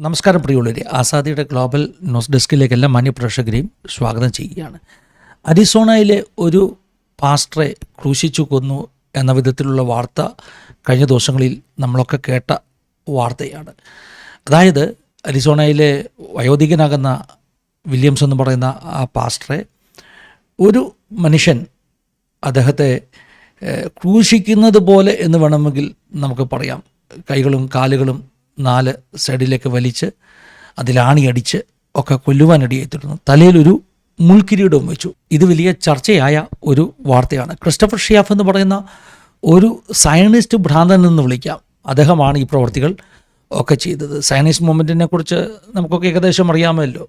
നമസ്കാരം പ്രിയുള്ളവരെ ആസാദിയുടെ global news ഡെസ്കിലേക്ക് എല്ലാ മാന്യ പ്രേക്ഷകരെയും സ്വാഗതം ചെയ്യുകയാണ്. അരിസോണയിലെ ഒരു പാസ്റ്ററെ ക്രൂശിച്ചു കൊന്നു എന്ന വിധത്തിലുള്ള വാർത്ത കഴിഞ്ഞ ദിവസങ്ങളിൽ നമ്മളൊക്കെ കേട്ട വാർത്തയാണ്. അതായത് അരിസോണയിലെ വയോധികനാകുന്ന വില്യംസ് എന്ന് പറയുന്ന ആ പാസ്റ്ററെ ഒരു മനുഷ്യൻ അദ്ദേഹത്തെ ക്രൂശിക്കുന്നത് പോലെ എന്ന് വേണമെങ്കിൽ നമുക്ക് പറയാം. കൈകളും കാലുകളും നാല് സൈഡിലേക്ക് വലിച്ച് അതിലാണിയടിച്ച് ഒക്കെ കൊല്ലുവാനിടയായി തീർന്നു തലയിലൊരു മുൾക്കിരീടവും വെച്ചു. ഇത് വലിയ ചർച്ചയായ ഒരു വാർത്തയാണ്. ക്രിസ്റ്റഫർ ഷിയാഫ് എന്ന് പറയുന്ന ഒരു സയനിസ്റ്റ് ഭ്രാന്തൻ എന്ന് വിളിക്കാം. അദ്ദേഹമാണ് ഈ പ്രവർത്തികൾ ഒക്കെ ചെയ്തത്. സയനിസ്റ്റ് മൂവ്മെന്റിനെ കുറിച്ച് നമുക്കൊക്കെ ഏകദേശം അറിയാമല്ലോ.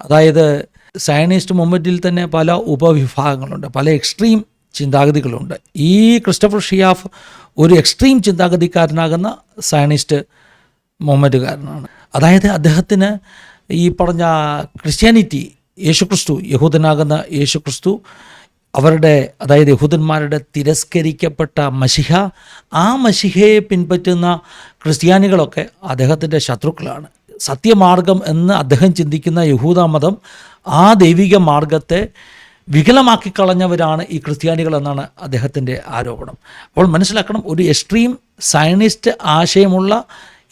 അതായത് സയനിസ്റ്റ് മൂവ്മെന്റിൽ തന്നെ പല ഉപവിഭാഗങ്ങളുണ്ട് പല എക്സ്ട്രീം ചിന്താഗതികളുണ്ട്. ഈ ക്രിസ്റ്റഫർ ഷിയാഫ് ഒരു എക്സ്ട്രീം ചിന്താഗതിക്കാരനാകുന്ന സയനിസ്റ്റ് മൂവ്മെന്റുകാരനാണ് അതായത് അദ്ദേഹത്തിന് ഈ പറഞ്ഞ ക്രിസ്ത്യാനിറ്റി യേശുക്രിസ്തു യഹൂദനാകുന്ന യേശുക്രിസ്തു അവരുടെ അതായത് യഹൂദന്മാരുടെ തിരസ്കരിക്കപ്പെട്ട മഷിഹ ആ മഷിഹയെ പിൻപറ്റുന്ന ക്രിസ്ത്യാനികളൊക്കെ അദ്ദേഹത്തിന്റെ ശത്രുക്കളാണ്. സത്യമാർഗം എന്ന് അദ്ദേഹം ചിന്തിക്കുന്ന യഹൂദ മതം ആ ദൈവിക മാർഗത്തെ വികലമാക്കി കളഞ്ഞവരാണ് ഈ ക്രിസ്ത്യാനികൾ എന്നാണ് അദ്ദേഹത്തിന്റെ ആരോപണം. അപ്പോൾ മനസ്സിലാക്കണം ഒരു എക്സ്ട്രീം സയനിസ്റ്റ് ആശയമുള്ള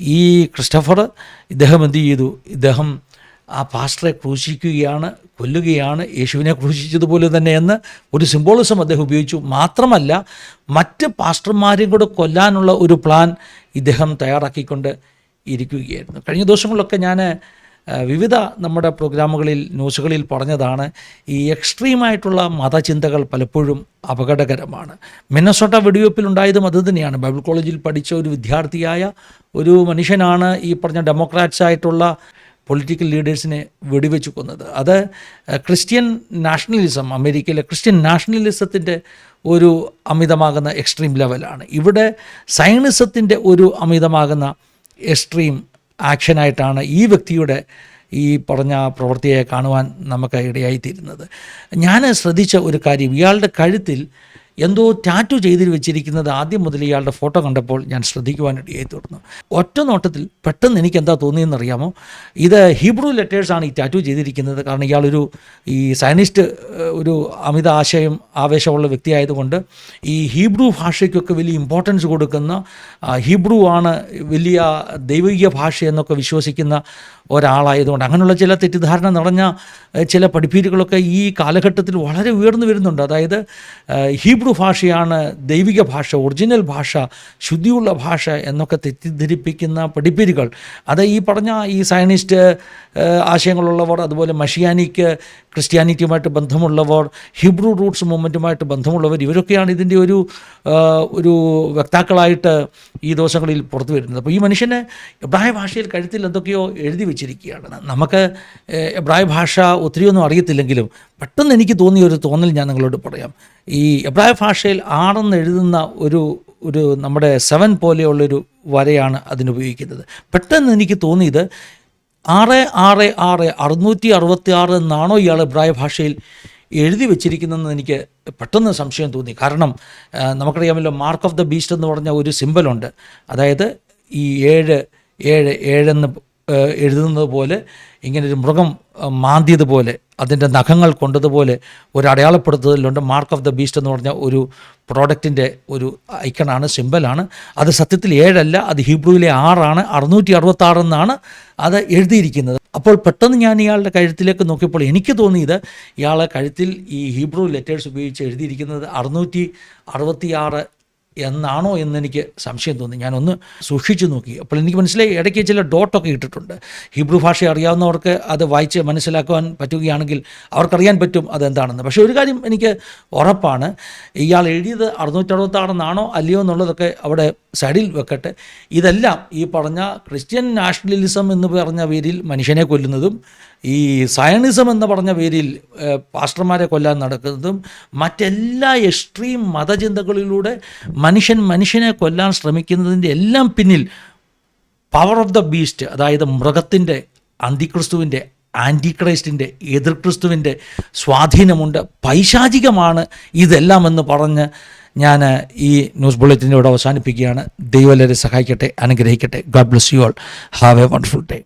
ഈ ക്രിസ്റ്റഫർ ഇദ്ദേഹം എന്തു ചെയ്തു? ഇദ്ദേഹം ആ പാസ്റ്ററെ ക്രൂശിക്കുകയാണ് കൊല്ലുകയാണ് യേശുവിനെ ക്രൂശിച്ചതുപോലെ തന്നെ എന്ന് ഒരു സിംബോളിസം അദ്ദേഹം ഉപയോഗിച്ചു. മാത്രമല്ല മറ്റ് പാസ്റ്റർമാരെയും കൂടെ കൊല്ലാനുള്ള ഒരു പ്ലാൻ ഇദ്ദേഹം തയ്യാറാക്കിക്കൊണ്ട് ഇരിക്കുകയായിരുന്നു. കഴിഞ്ഞ ദിവസങ്ങളിലൊക്കെ ഞാൻ വിവിധ നമ്മുടെ പ്രോഗ്രാമുകളിൽ ന്യൂസുകളിൽ പറഞ്ഞതാണ് ഈ എക്സ്ട്രീമായിട്ടുള്ള മതചിന്തകൾ പലപ്പോഴും അപകടകരമാണ്. മിന്നസോട്ട വെടിവെപ്പിലുണ്ടായതും അത് തന്നെയാണ്. ബൈബിൾ കോളേജിൽ പഠിച്ച ഒരു വിദ്യാർത്ഥിയായ ഒരു മനുഷ്യനാണ് ഈ പറഞ്ഞ ഡെമോക്രാറ്റ്സ് ആയിട്ടുള്ള പൊളിറ്റിക്കൽ ലീഡേഴ്സിനെ വെടിവെച്ചു കൊന്നത്. അത് ക്രിസ്ത്യൻ നാഷണലിസം അമേരിക്കയിലെ ക്രിസ്ത്യൻ നാഷണലിസത്തിന്റെ ഒരു അമിതമാകുന്ന എക്സ്ട്രീം ലെവലാണ്. ഇവിടെ സൈനിസത്തിന്റെ ഒരു അമിതമാകുന്ന എക്സ്ട്രീം ആക്ഷനായിട്ടാണ് ഈ വ്യക്തിയുടെ ഈ പറഞ്ഞ പ്രവൃത്തിയെ കാണുവാൻ നമുക്ക് ഇടയായിത്തീരുന്നത്. ഞാൻ ശ്രദ്ധിച്ച ഒരു കാര്യം ഇയാളുടെ കഴുത്തിൽ എന്തോ ടാറ്റു ചെയ്തിൽ വെച്ചിരിക്കുന്നത് ആദ്യം മുതൽ ഇയാളുടെ ഫോട്ടോ കണ്ടപ്പോൾ ഞാൻ ശ്രദ്ധിക്കുവാനിടയായി തുടർന്നു. ഒറ്റ നോട്ടത്തിൽ പെട്ടെന്ന് എനിക്ക് എന്താ തോന്നിയെന്ന് അറിയാമോ ഇത് ഹീബ്രു ലെറ്റേഴ്സാണ് ഈ ടാറ്റു ചെയ്തിരിക്കുന്നത്. കാരണം ഇയാളൊരു ഈ സയനിസ്റ്റ് ഒരു അമിത ആശയം ആവേശമുള്ള വ്യക്തിയായതുകൊണ്ട് ഈ ഹീബ്രു ഭാഷയ്ക്കൊക്കെ വലിയ ഇമ്പോർട്ടൻസ് കൊടുക്കുന്ന ഹീബ്രു ആണ് വലിയ ദൈവിക ഭാഷ എന്നൊക്കെ വിശ്വസിക്കുന്ന ഒരാളായതുകൊണ്ട് അങ്ങനെയുള്ള ചില തെറ്റിദ്ധാരണ നിറഞ്ഞ ചില പഠിപ്പീരുകളൊക്കെ ഈ കാലഘട്ടത്തിൽ വളരെ ഉയർന്നു വരുന്നുണ്ട്. അതായത് ഏഹ്, ഭാഷയാണ് ദൈവിക ഭാഷ ഒറിജിനൽ ഭാഷ ശുദ്ധിയുള്ള ഭാഷ എന്നൊക്കെ തെറ്റിദ്ധരിപ്പിക്കുന്ന പഠിപ്പീരുകൾ അത് ഈ പറഞ്ഞ ഈ സയനിസ്റ്റ് ആശയങ്ങളുള്ളവർ അതുപോലെ മഷിയാനിക്ക് ക്രിസ്ത്യാനിറ്റിയുമായിട്ട് ബന്ധമുള്ളവർ ഹിബ്രു റൂട്ട്സ് മൂവ്മെന്റുമായിട്ട് ബന്ധമുള്ളവർ ഇവരൊക്കെയാണ് ഇതിന്റെ ഒരു ഒരു വക്താക്കളായിട്ട് ഈ ദിവസങ്ങളിൽ പുറത്തു വരുന്നത്. അപ്പോൾ ഈ മനുഷ്യന് എബ്രായ ഭാഷയിൽ കഴുത്തിൽ എന്തൊക്കെയോ എഴുതി വെച്ചിരിക്കുകയാണ്. നമുക്ക് എബ്രായ ഭാഷ ഒത്തിരിയൊന്നും അറിയത്തില്ലെങ്കിലും പെട്ടെന്ന് എനിക്ക് തോന്നിയ ഒരു തോന്നൽ ഞാൻ നിങ്ങളോട് പറയാം. ഈ എബ്രായ ഭാഷയിൽ ആണെന്ന് എഴുതുന്ന ഒരു ഒരു നമ്മുടെ സെവൻ പോലെയുള്ളൊരു വരയാണ് അതിനുപയോഗിക്കുന്നത്. പെട്ടെന്ന് എനിക്ക് തോന്നിയത് ആറ് ആറ് ആറ് അറുന്നൂറ്റി അറുപത്തി ആറ് എന്നാണോ ഇയാൾ എബ്രായ ഭാഷയിൽ എഴുതി വെച്ചിരിക്കുന്നതെന്ന് എനിക്ക് പെട്ടെന്ന് സംശയം തോന്നി. കാരണം നമുക്കറിയാമല്ലോ മാർക്ക് ഓഫ് ദ ബീസ്റ്റ് എന്ന് പറഞ്ഞ ഒരു സിമ്പലുണ്ട് അതായത് ഈ ഏഴ് ഏഴ് ഏഴെന്ന് എഴുതുന്നത് പോലെ ഇങ്ങനെ ഒരു മൃഗം മാന്തിയതുപോലെ അതിന്റെ നഖങ്ങൾ കൊണ്ടതുപോലെ ഒരു അടയാളപ്പെടുത്തതിലുണ്ട് മാർക്ക് ഓഫ് ദ ബീസ്റ്റ് എന്ന് പറഞ്ഞ ഒരു പ്രോഡക്റ്റിന്റെ ഒരു ഐക്കണാണ് സിമ്പലാണ് അത് സത്യത്തിൽ ഏഴല്ല അത് ഹീബ്രുവിലെ ആറാണ് അറുന്നൂറ്റി അറുപത്താറെന്നാണ് അത് എഴുതിയിരിക്കുന്നത്. അപ്പോൾ പെട്ടെന്ന് ഞാൻ ഇയാളുടെ കഴുത്തിലേക്ക് നോക്കിയപ്പോൾ എനിക്ക് തോന്നിയത് ഇയാളെ കഴുത്തിൽ ഈ ഹീബ്രു ലെറ്റേഴ്സ് ഉപയോഗിച്ച് എഴുതിയിരിക്കുന്നത് അറുന്നൂറ്റി അറുപത്തിയാറ് എന്നാണോ എന്നെനിക്ക് സംശയം തോന്നി. ഞാനൊന്ന് സൂക്ഷിച്ചു നോക്കി. അപ്പോൾ എനിക്ക് മനസ്സിലായി ഇടയ്ക്ക് ചില ഡോട്ടൊക്കെ ഇട്ടിട്ടുണ്ട്. ഹീബ്രു ഭാഷ അറിയാവുന്നവർക്ക് അത് വായിച്ച് മനസ്സിലാക്കുവാൻ പറ്റുകയാണെങ്കിൽ അവർക്കറിയാൻ പറ്റും അതെന്താണെന്ന്. പക്ഷേ ഒരു കാര്യം എനിക്ക് ഉറപ്പാണ്. ഇയാൾ എഴുതിയത് അറുന്നൂറ്ററുപത്താറെന്നാണോ അല്ലയോ എന്നുള്ളതൊക്കെ അവിടെ സൈഡിൽ വെക്കട്ടെ. ഇതെല്ലാം ഈ പറഞ്ഞ ക്രിസ്ത്യൻ നാഷണലിസം എന്ന് പറഞ്ഞ പേരിൽ മനുഷ്യനെ കൊല്ലുന്നതും ഈ സയണിസം എന്ന് പറഞ്ഞ പേരിൽ പാസ്റ്റർമാരെ കൊല്ലാൻ നടക്കുന്നതും മറ്റെല്ലാ എക്സ്ട്രീം മതചിന്തകളിലൂടെ മനുഷ്യൻ മനുഷ്യനെ കൊല്ലാൻ ശ്രമിക്കുന്നതിന്റെ എല്ലാം പിന്നിൽ പവർ ഓഫ് ദ ബീസ്റ്റ് അതായത് മൃഗത്തിന്റെ അന്തിക്രിസ്തുവിന്റെ ആന്റി ക്രൈസ്റ്റിന്റെ എതിർ ക്രിസ്തുവിന്റെ സ്വാധീനമുണ്ട്. പൈശാചികമാണ് ഇതെല്ലാം എന്ന് പറഞ്ഞ് ഞാൻ ഈ ന്യൂസ് ബുള്ളറ്റിന്റെ ഇവിടെ അവസാനിപ്പിക്കുകയാണ്. ദൈവം സഹായിക്കട്ടെ അനുഗ്രഹിക്കട്ടെ. God bless you all have a wonderful day.